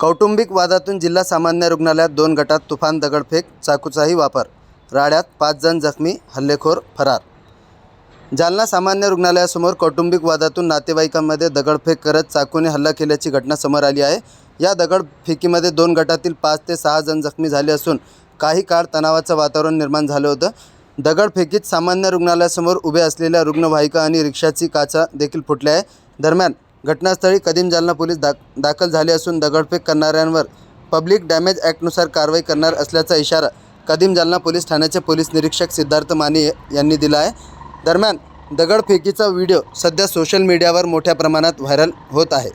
कौटुंबिक वादातून जिल्हा सामान्य रुग्णालयात दोन गटात तुफान दगडफेक चाकूचाही वापर. राड्यात पाच जण जखमी हल्लेखोर फरार. जालना सामान्य रुग्णालयासमोर कौटुंबिक वादातून नातेवाईकांमध्ये दगडफेक करत चाकूने हल्ला केल्याची घटना समोर आली आहे. या दगडफेकीमध्ये दोन गटातील पाच ते सहा जण जखमी झाले असून काही काळ तणावाचं वातावरण निर्माण झालं होतं. दगडफेकीत सामान्य रुग्णालयासमोर उभे असलेल्या रुग्णवाहिका आणि रिक्षाची काचा देखील फुटल्या आहे. दरम्यान घटनास्थळी कदीम जालना पोलीस दाख दाखल झाले असून दगडफेक करणाऱ्यांवर पब्लिक डॅमेज ॲक्टनुसार कारवाई करणार असल्याचा इशारा कदीम जालना पोलीस ठाण्याचे पोलीस निरीक्षक सिद्धार्थ माने यांनी दिला आहे. दरम्यान दगडफेकीचा व्हिडिओ सध्या सोशल मीडियावर मोठ्या प्रमाणात व्हायरल होत आहे.